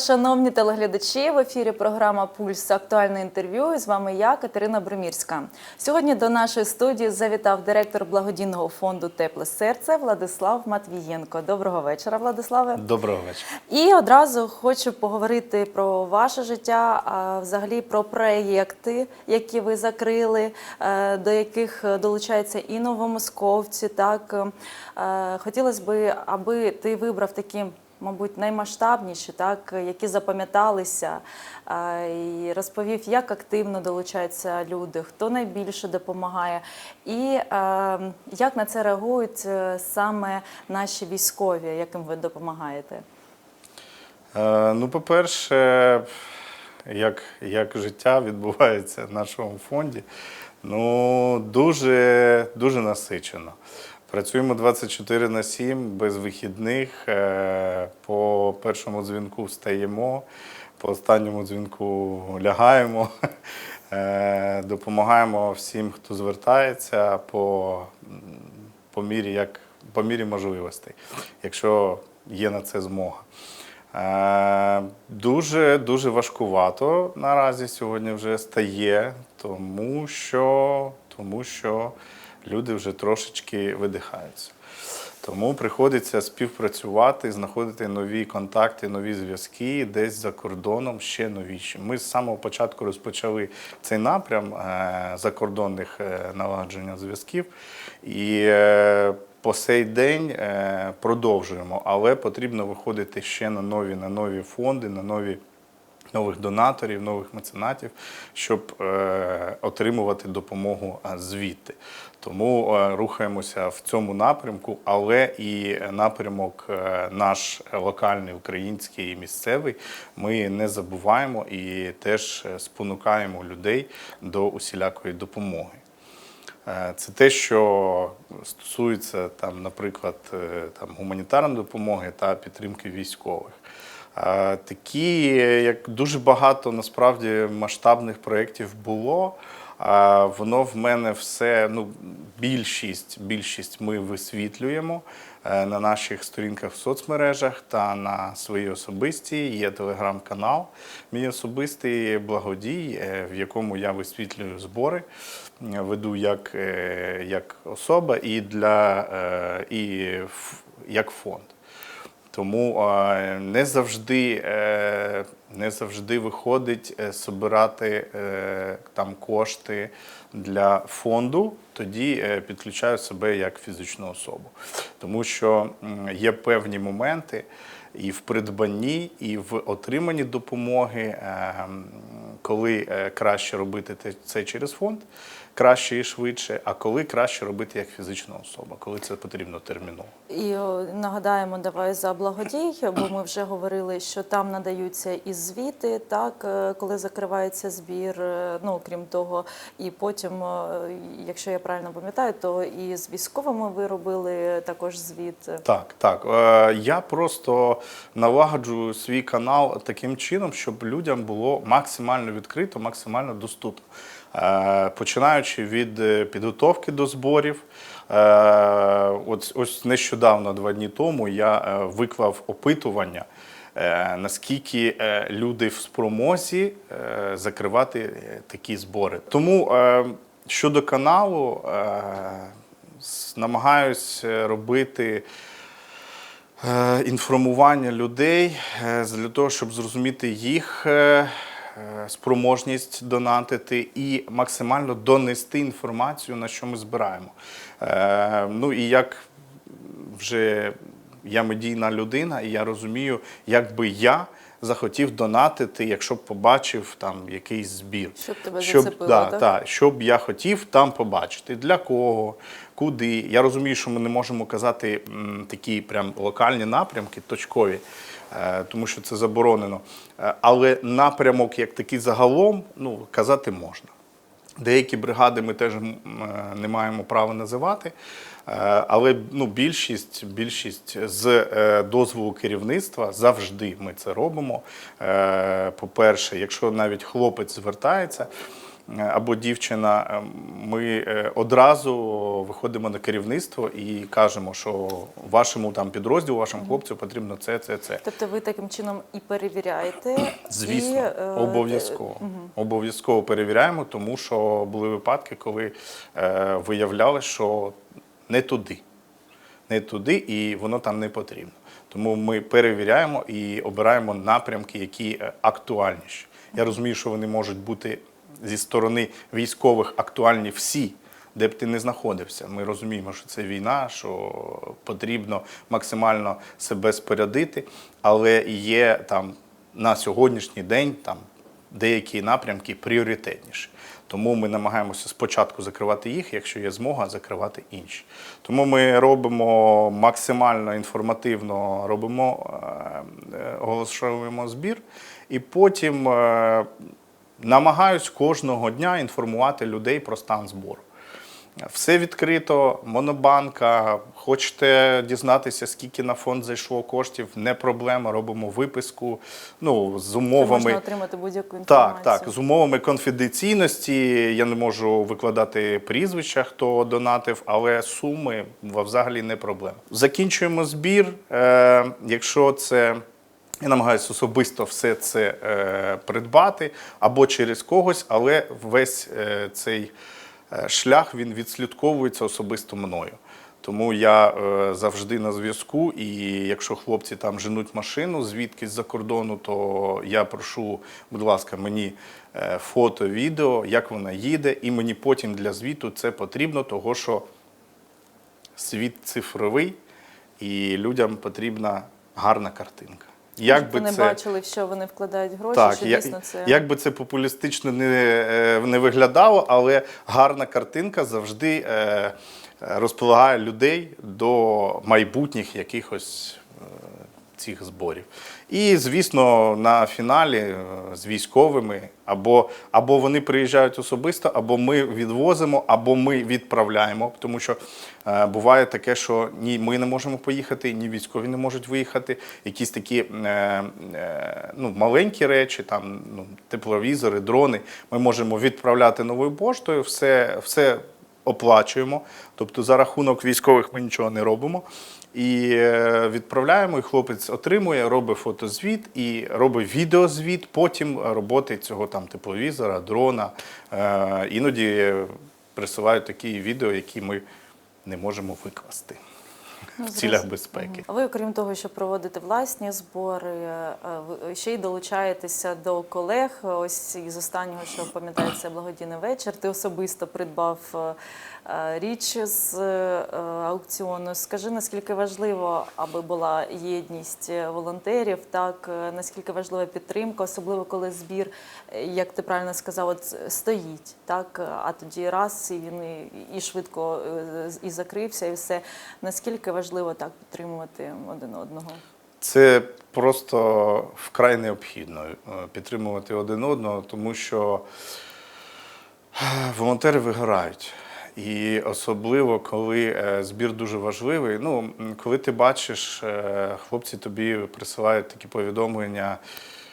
Вас, шановні телеглядачі. В ефірі програма Пульс актуальне інтерв'ю. І з вами я, Катерина Бримірська. Сьогодні до нашої студії завітав директор благодійного фонду Тепле серце Владислав Матвієнко. Доброго вечора, Владиславе. Доброго вечора. І одразу хочу поговорити про ваше життя, а взагалі про проєкти, які ви закрили, е, до яких долучаються і новомосковці. Так Е, хотілося б, аби ти вибрав такі. Мабуть, наймасштабніші, так які запам'яталися, і розповів, як активно долучаються люди, хто найбільше допомагає, і як на це реагують е, саме наші військові, яким ви допомагаєте. Е, ну, по-перше, як, як життя відбувається в нашому фонді, ну, дуже, дуже насичено. Працюємо 24 на 7, без вихідних. Е, По першому дзвінку встаємо, по останньому дзвінку лягаємо. Е, Допомагаємо всім, хто звертається по, по, мірі, як, по мірі можливостей, якщо є на це змога. Е, Дуже дуже важкувато наразі сьогодні вже стає, тому що, тому що люди вже трошечки видихаються. Тому приходиться співпрацювати, знаходити нові контакти, нові зв'язки десь за кордоном ще новіші. Ми з самого початку розпочали цей напрям е, закордонних е, налагодження зв'язків. І е, по сей день продовжуємо, але потрібно виходити ще на нові, на нові фонди, на нові. Нових донаторів, нових меценатів, щоб е, отримувати допомогу е, звідти. Тому е, рухаємося в цьому напрямку, але і напрямок наш локальний, український і місцевий, ми не забуваємо і теж спонукаємо людей до усілякої допомоги. Це те, що стосується там, наприклад, там гуманітарної допомоги та підтримки військових. Такі, як дуже багато насправді масштабних проєктів було. Воно в мене все, ну, більшість, більшість ми висвітлюємо е, на наших сторінках в соцмережах та на своїй особистій. Є телеграм-канал, мій особистий благодій, е, в якому я висвітлюю збори, е, веду як, як особа і, для, і як фонд. Тому е, не завжди, е, не завжди виходить е, собирати е, там кошти для фонду, тоді е, підключаю себе як фізичну особу. Тому що є певні моменти і в придбанні, і в отриманні допомоги, е, коли е, краще робити це через фонд, краще і швидше, а коли краще робити як фізична особа, коли це потрібно терміново. І о, нагадаємо, давай за благодій, бо ми вже говорили, що там надаються і звіти, так е, коли закривається збір. е, Ну крім того, і потім, якщо я правильно пам'ятаю, то і з військовими ви робили також звіт. Так, так. Е, Я просто налагоджую свій канал таким чином, щоб людям було максимально відкрито, максимально доступно. Е, Починаючи від е, підготовки до зборів. Е, Ось, ось нещодавно, два дні тому, я виклав опитування. Наскільки люди в спромозі закривати такі збори? Тому щодо каналу, е, робити інформування людей для того, щоб зрозуміти їх спроможність донатити і максимально донести інформацію, на що ми збираємо. Е, Ну і як вже я медійна людина, і я розумію, як би я захотів донатити, якщо б побачив там якийсь збір. Щоб тебе щоб, зацепило, да, так? та, що б я хотів там побачити, для кого, куди. Я розумію, що ми не можемо казати м, такі прям локальні напрямки, точкові, е, тому що це заборонено. Е, але напрямок, як такий загалом, ну, казати можна. Деякі бригади ми теж е, не маємо права називати, е, але ну, більшість, більшість з е, дозволу керівництва завжди ми це робимо. Е, По-перше, якщо навіть хлопець звертається, е, або дівчина, е, ми е, одразу виходимо на керівництво і кажемо, що вашому там підрозділу, вашому хлопцю потрібно це, це, це. Тобто ви таким чином і перевіряєте, Звісно, і, е, обов'язково. Обов'язково перевіряємо, тому що були випадки, коли виявляли, що не туди. Не туди, і воно там не потрібно. Тому ми перевіряємо і обираємо напрямки, які актуальніші. Я розумію, що вони можуть бути зі сторони військових актуальні всі, де б ти не знаходився. Ми розуміємо, що це війна, що потрібно максимально себе спорядити, але є там на сьогоднішній день там деякі напрямки пріоритетніші. Тому ми намагаємося спочатку закривати їх, якщо є змога, закривати інші. Тому ми робимо максимально інформативно, робимо, е, е, оголошуємо збір, і потім е, намагаюсь кожного дня інформувати людей про стан збору. Все відкрито, монобанка. Хочете дізнатися, скільки на фонд зайшло коштів, не проблема. Робимо виписку. Ну, з Це умовами. можна отримати будь-яку інформацію. Так, так, з умовами конфіденційності я не можу викладати прізвища, хто донатив, але суми взагалі не проблема. Закінчуємо збір. Е, якщо це я намагаюся особисто все це е, придбати або через когось, але весь е, цей е, шлях він відслідковується особисто мною. Тому я е, завжди на зв'язку, і якщо хлопці там женуть машину звідкись за кордону, то я прошу, будь ласка, мені е, фото, відео, як вона їде, і мені потім для звіту це потрібно, того що світ цифровий, і людям потрібна гарна картинка. Як би вони це... бачили, в що вони вкладають гроші, Так, що дійсно це як би це популістично не, е, не виглядало, але гарна картинка завжди е, розполагає людей до майбутніх якихось е, цих зборів. І, звісно, на фіналі е, з військовими або, або вони приїжджають особисто, або ми відвозимо, або ми відправляємо. Тому що е, буває таке, що ні ми не можемо поїхати, ні військові не можуть виїхати. Якісь такі е, е, ну, маленькі речі, там ну, тепловізори, дрони. Ми можемо відправляти новою поштою, все, все оплачуємо. Тобто за рахунок військових ми нічого не робимо. І е, відправляємо, і хлопець отримує, робить фотозвіт і робить відеозвіт, потім роботи цього там тепловізора, дрона. Е, Іноді присилають такі відео, які ми не можемо викласти Ну, в цілях безпеки. Ви, окрім того, що проводите власні збори, е, ви ще й долучаєтеся до колег. Ось із останнього, що пам'ятаю, це благодійний вечір. Ти особисто придбав е, е, річ з е, аукціону. Скажи, наскільки важливо, аби була єдність волонтерів, так е, наскільки важлива підтримка, особливо коли збір, е, як ти правильно сказав, от стоїть, так а тоді раз і він і, швидко е, і закрився, і все. Наскільки важливо так підтримувати один одного? Це просто вкрай необхідно е, підтримувати один одного, тому що е, волонтери вигорають. І особливо, коли е, збір дуже важливий. Ну, коли ти бачиш, хлопці тобі присилають такі повідомлення,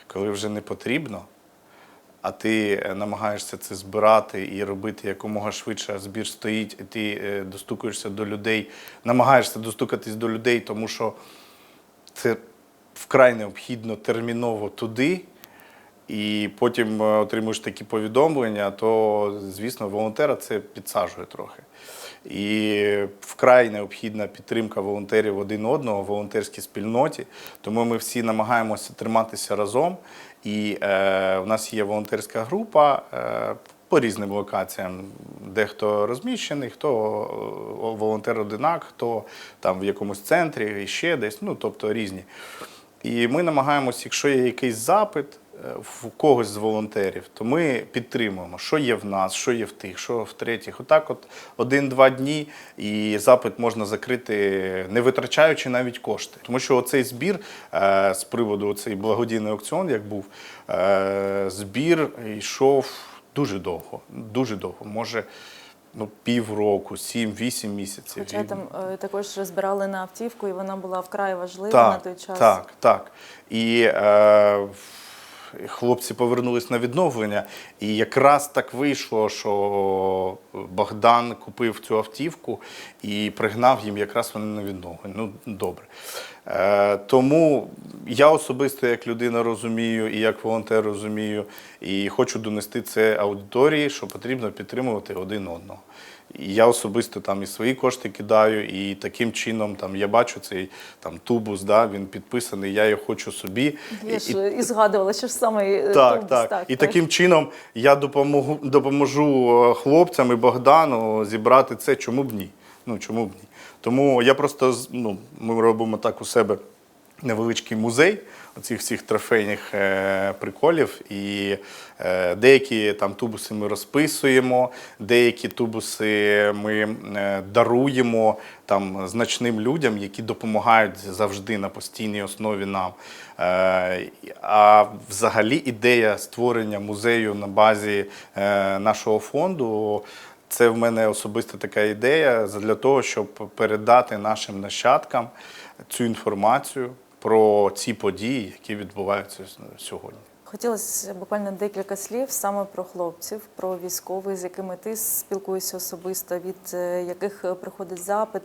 коли вже не потрібно, а ти е, намагаєшся це збирати і робити якомога швидше, збір стоїть, і ти е, достукаєшся до людей, намагаєшся достукатись до людей, тому що це вкрай необхідно терміново туди, і потім е, отримуєш такі повідомлення, то, звісно, волонтера це підсаджує трохи. І вкрай необхідна підтримка волонтерів один одного в волонтерській спільноті. Тому ми всі намагаємося триматися разом. І е, у нас є волонтерська група. Е, по різним локаціям, дехто розміщений, хто е, волонтер-одинак, хто там в якомусь центрі і ще десь, ну тобто різні. І ми намагаємося, якщо є якийсь запит в когось з волонтерів, то ми підтримуємо, що є в нас, що є в тих, що в третіх. Отак, от один-два дні, і запит можна закрити, не витрачаючи навіть кошти. Тому що оцей збір е, з приводу цей благодійний аукціон, як був, е, збір йшов дуже довго. Дуже довго. Може, ну, півроку, 7-8 місяців. Хоча там е, також збирали на автівку, і вона була вкрай важлива так, на той час. Так, так. І е, хлопці повернулись на відновлення, і якраз так вийшло, що Богдан купив цю автівку і пригнав їм якраз вони на відновлення. Ну, добре. Е, тому я особисто як людина розумію і як волонтер розумію, і хочу донести це аудиторії, що потрібно підтримувати один одного. І я особисто там і свої кошти кидаю, і таким чином там я бачу цей там тубус, да, він підписаний, я його хочу собі. Я І- ж і згадувала, що ж саме е, так, тубус, так. І таким чином я допомогу, допоможу е, хлопцям і Богдану зібрати це. Чому б ні? Ну чому б ні? Тому я просто ну, ми робимо так у себе невеличкий музей оцих всіх трофейних е, приколів. І е, деякі там тубуси ми розписуємо, деякі тубуси ми е, даруємо там значним людям, які допомагають завжди на постійній основі нам. А взагалі ідея створення музею на базі нашого фонду. Це в мене особиста така ідея для того, щоб передати нашим нащадкам цю інформацію про ці події, які відбуваються сьогодні. Хотілося буквально декілька слів саме про хлопців, про військових, з якими ти спілкуєшся особисто, від е, яких е, приходить запит.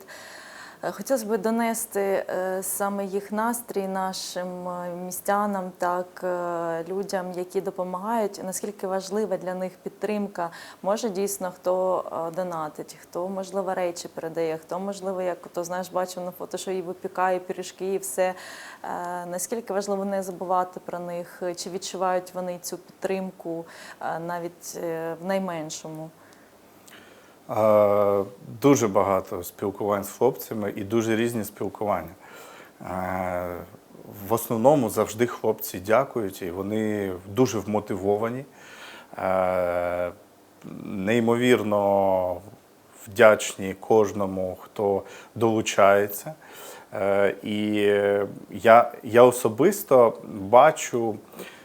Е, Хотілося б донести е, саме їх настрій нашим е, містянам, так людям, які допомагають. Наскільки важлива для них підтримка? Може дійсно хто донатить, хто можливо речі передає, хто можливо, як то знаєш, бачив на фото, що і випікає пиріжки, і все. Наскільки важливо не забувати про них? Чи відчувають вони цю підтримку навіть в найменшому? Дуже багато спілкувань з хлопцями і дуже різні спілкування. В основному завжди хлопці дякують і вони дуже вмотивовані, неймовірно вдячні кожному, хто долучається. Е, І я, я особисто бачу,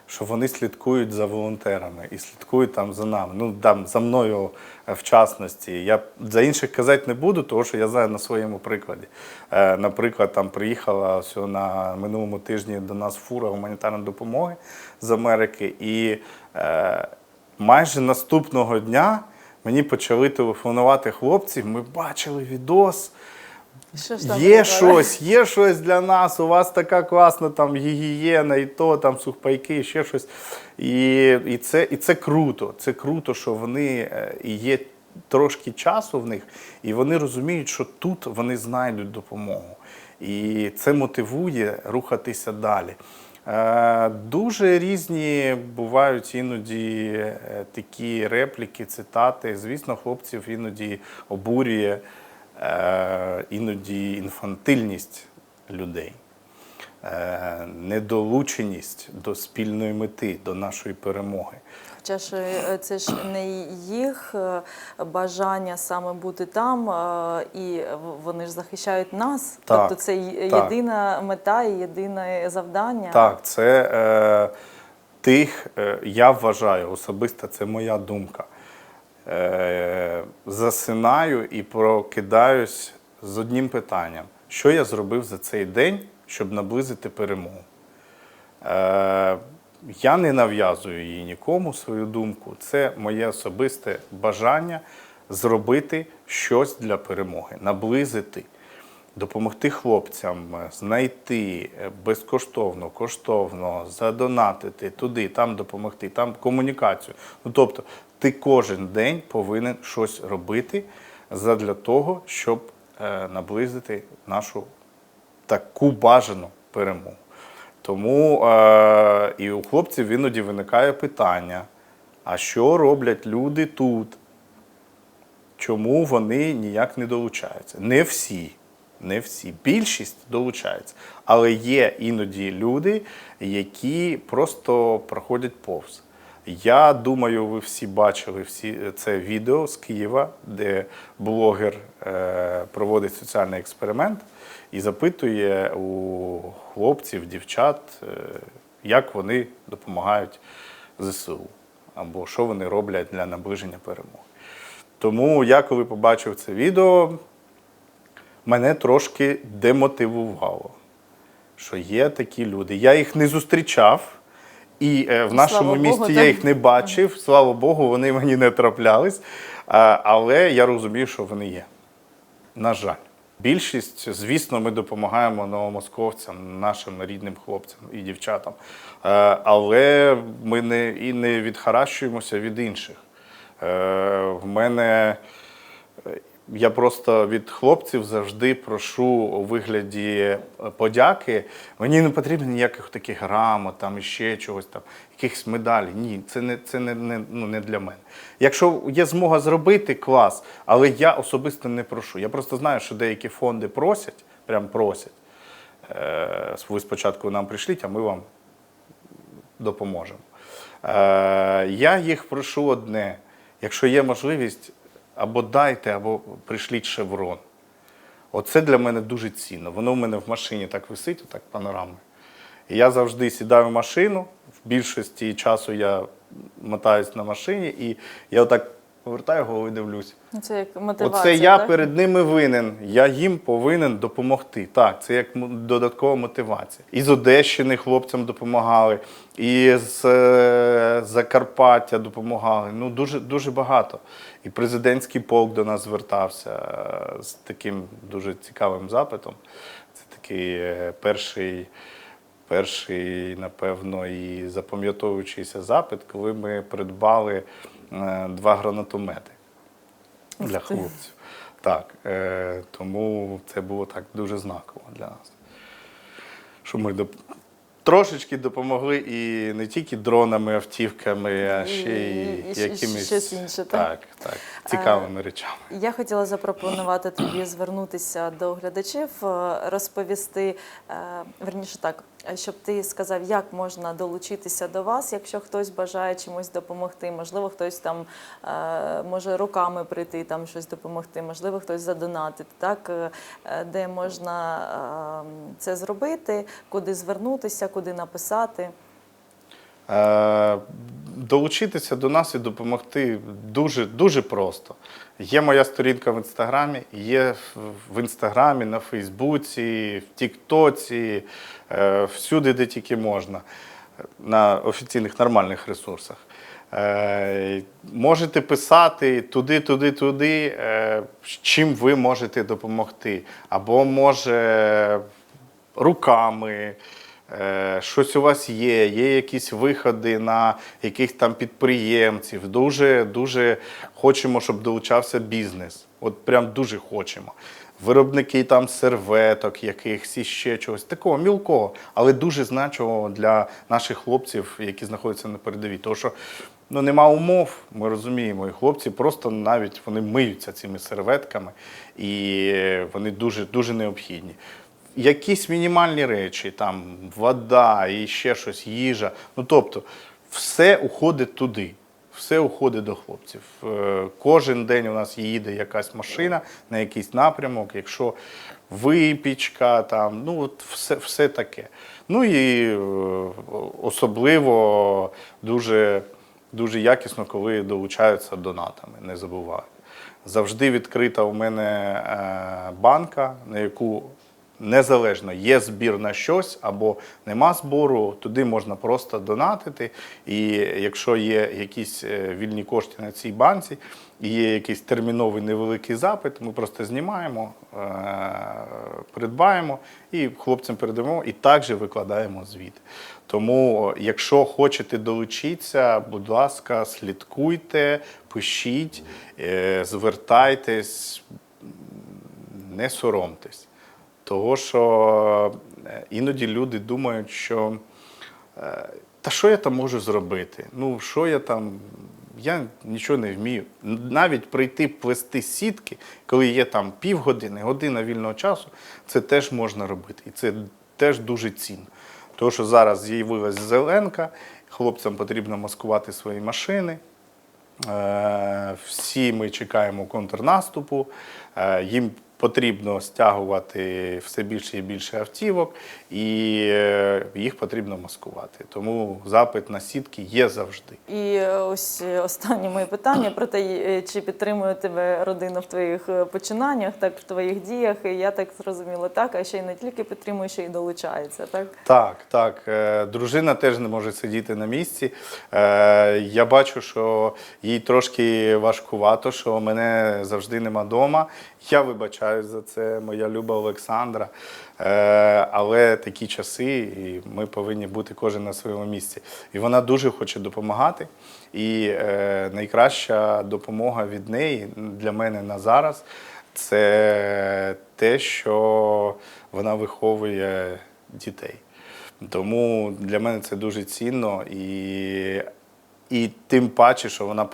що вони слідкують за волонтерами і слідкують там за нами. Ну там за мною е, в частності. Я за інших казати не буду, тому що я знаю на своєму прикладі. Е, Наприклад, там приїхала ось на минулому тижні до нас фура гуманітарної допомоги з Америки, і е, майже наступного дня мені почали телефонувати хлопці. Ми бачили відос. Що ж там Є щось, є щось для нас. У вас така класна там гігієна, і то там сухпайки, і ще щось. І, і, це, і це круто. Це круто, що вони е, і є трошки часу в них, і вони розуміють, що тут вони знайдуть допомогу. І це мотивує рухатися далі. Е, Дуже різні бувають іноді е, такі репліки, цитати. Звісно, хлопців іноді обурює іноді інфантильність людей, е, недолученість до спільної мети, до нашої перемоги. Хоча ж е, це ж не їх е, бажання саме бути там, е, і вони ж захищають нас. Так, тобто це й- так. єдина мета і єдине завдання. Так, це е, тих, е, я вважаю, особисто це моя думка. Е, засинаю і прокидаюсь з одним питанням: що я зробив за цей день, щоб наблизити перемогу? Е, я не нав'язую її нікому свою думку. Це моє особисте бажання зробити щось для перемоги, наблизити, допомогти хлопцям е, знайти безкоштовно, коштовно, задонатити туди, там допомогти, там комунікацію. Ну тобто, ти кожен день повинен щось робити задля того, щоб е, наблизити нашу таку бажану перемогу. Тому е, і у хлопців іноді виникає питання: а що роблять люди тут? Чому вони ніяк не долучаються? Не всі, не всі. Більшість долучається. Але є іноді люди, які просто проходять повз. Я думаю, ви всі бачили всі це відео з Києва, де блогер е, проводить соціальний експеримент і запитує у хлопців, дівчат, е, як вони допомагають ЗСУ або що вони роблять для наближення перемоги. Тому я, коли побачив це відео, мене трошки демотивувало, що є такі люди. Я їх не зустрічав І е, в нашому Слава місті Богу, я їх не бачив. Слава Богу, вони мені не траплялись. А, але я розумію, що вони є. На жаль. Більшість, звісно, ми допомагаємо новомосковцям, нашим рідним хлопцям і дівчатам. Е, Але ми не, і не відхаращуємося від інших. Е, В мене я просто від хлопців завжди прошу у вигляді е, подяки. Мені не потрібно ніяких таких грамот, там іще чогось там, якихось медалей. Ні, це не це не, не, ну, не для мене. Якщо є змога зробити, клас, але я особисто не прошу. Я просто знаю, що деякі фонди просять, прям просять. Е, Ви спочатку нам прийшліть, а ми вам допоможемо. Е, я їх прошу одне: якщо є можливість, або дайте, або прийшліть шеврон. Оце для мене дуже цінно. Воно в мене в машині так висить, отак панорами. І я завжди сідаю в машину. В більшості часу я мотаюсь на машині, і я отак повертаю голову і дивлюсь. Це як мотивація. Оце я так? перед ними винен. Я їм повинен допомогти. Так, це як додаткова мотивація. І з Одещини хлопцям допомагали, і з е, Закарпаття допомагали. Ну дуже дуже багато. І президентський полк до нас звертався е, з таким дуже цікавим запитом. Це такий е, перший. Перший, напевно, і запам'ятовуючийся запит, коли ми придбали два гранатомети для хлопців. Так, е, тому це було так дуже знаково для нас. Що ми доп... трошечки допомогли і не тільки дронами, автівками, а ще й і- і якимись щось інше, так? так, так, цікавими речами. Я хотіла запропонувати тобі звернутися до глядачів, е, розповісти е, верніше так, е, щоб ти сказав, як можна долучитися до вас, якщо хтось бажає чимось допомогти. Можливо, хтось там е, може руками прийти, там щось допомогти, можливо, хтось задонатити, так е, е, де можна е, це зробити, куди звернутися, куди написати. Долучитися до нас і допомогти дуже, дуже просто. Є моя сторінка в інстаграмі, є в- в інстаграмі, на Фейсбуці, в Тіктоці, е, всюди, де тільки можна, на офіційних нормальних ресурсах. Е, Можете писати туди, туди, туди, е, чим ви можете допомогти. Або може руками. Е, Щось у вас є, є якісь виходи на яких там підприємців. Дуже дуже хочемо, щоб долучався бізнес. От прям дуже хочемо. Виробники там серветок, якихось ще чогось такого мілкого, але дуже значимого для наших хлопців, які знаходяться на передовій. Тому що ну нема умов, ми розуміємо, і хлопці просто навіть вони миються цими серветками, і вони дуже дуже необхідні якісь мінімальні речі, там вода і ще щось, їжа. Ну тобто, все уходить туди. Все уходить до хлопців. Е, Кожен день у нас їде якась машина на якийсь напрямок, якщо випічка, там, ну от все, все таке. Ну і е, особливо дуже, дуже якісно, коли долучаються донатами, не забуваю. Завжди відкрита у мене е, банка, на яку незалежно є збір на щось або нема збору, туди можна просто донатити. І якщо є якісь е, вільні кошти на цій банці, і є якийсь терміновий невеликий запит, ми просто знімаємо, е, придбаємо і хлопцям передамо, і також викладаємо звіт. Тому, якщо хочете долучитися, будь ласка, слідкуйте, пишіть, е, звертайтесь, не соромтесь. Того, що е, іноді люди думають, що е, та що я там можу зробити? Ну, що я там, я нічого не вмію. Навіть прийти плести сітки, коли є там півгодини, година вільного часу, це теж можна робити. І це теж дуже цінно. Тому що зараз з'явилась зеленка, хлопцям потрібно маскувати свої машини. Е, Всі ми чекаємо контрнаступу. Їм потрібно стягувати все більше і більше автівок, і е, їх потрібно маскувати. Тому запит на сітки є завжди. І е, ось е, останнє моє питання про те, чи підтримує тебе родина в твоїх починаннях, так в твоїх діях. І я так зрозуміла, так, а ще й не тільки підтримує, ще й долучається, так? Так, так. Дружина теж не може сидіти на місці. Я бачу, що їй трошки важкувато, що мене завжди нема вдома. Я вибачаюсь за це, моя люба Олександра. Е, Але такі часи, і ми повинні бути кожен на своєму місці. І вона дуже хоче допомагати. І е, найкраща допомога від неї для мене на зараз це те, що вона виховує дітей. Тому для мене це дуже цінно і, і тим паче, що вона,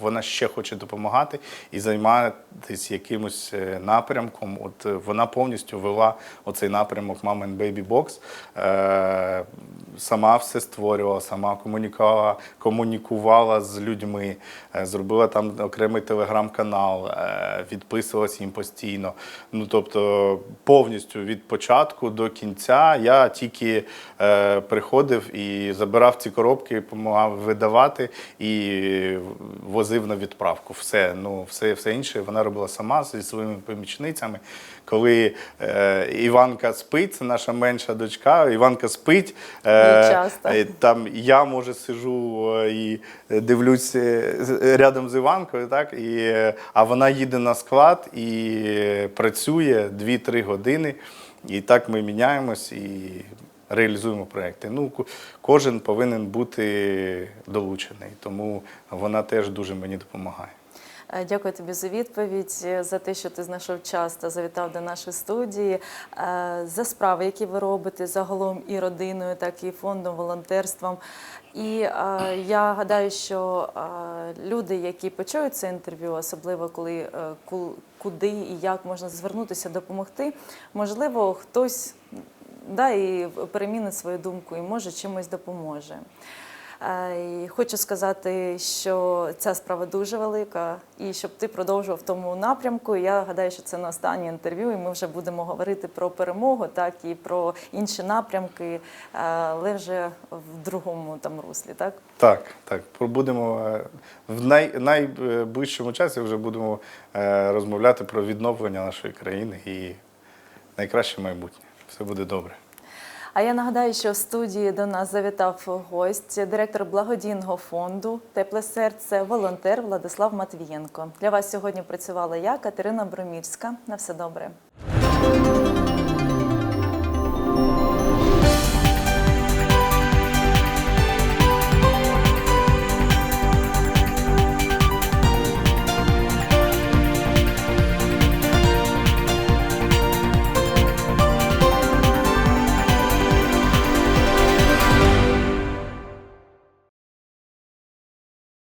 вона ще хоче допомагати і займатися якимось е, напрямком. От е, вона повністю вела оцей напрямок and Baby Box. Е, сама все створювала, сама комунікувала, комунікувала з людьми, зробила там окремий телеграм-канал, відписувалась їм постійно. Ну тобто повністю від початку до кінця я тільки приходив і забирав ці коробки, допомагав видавати і возив на відправку. Все, ну все, все інше вона робила сама зі своїми помічницями. Коли е, Іванка спить, це наша менша дочка, Іванка спить. І е, там я може сижу е, і дивлюсь е, рядом з Іванкою, так і е, а вона їде на склад і е, працює 2-3 години. І так ми міняємось і реалізуємо проекти. Ну, ко- кожен повинен бути долучений, тому вона теж дуже мені допомагає. Е, Дякую тобі за відповідь, е, за те, що ти знайшов час та завітав до нашої студії, е, за справи, які ви робите загалом і родиною, так і фондом, волонтерством. І я гадаю, що люди, які почують це інтерв'ю, особливо коли куди і як можна звернутися, допомогти, можливо, хтось да, і перемінить свою думку і може чимось допоможе. Е, І хочу сказати, що ця справа дуже велика, і щоб ти продовжував в тому напрямку. Я гадаю, що це не останнє інтерв'ю, і ми вже будемо говорити про перемогу, так і про інші напрямки, е, але вже в другому там руслі. Так Так, так. Будемо е, в най, найближчому часі вже будемо розмовляти про відновлення нашої країни і найкраще майбутнє. Все буде добре. А я нагадаю, що в студії до нас завітав гость, директор благодійного фонду Тепле серце, волонтер Владислав Матвієнко. Для вас сьогодні працювала я, Катерина Бромірська. На все добре.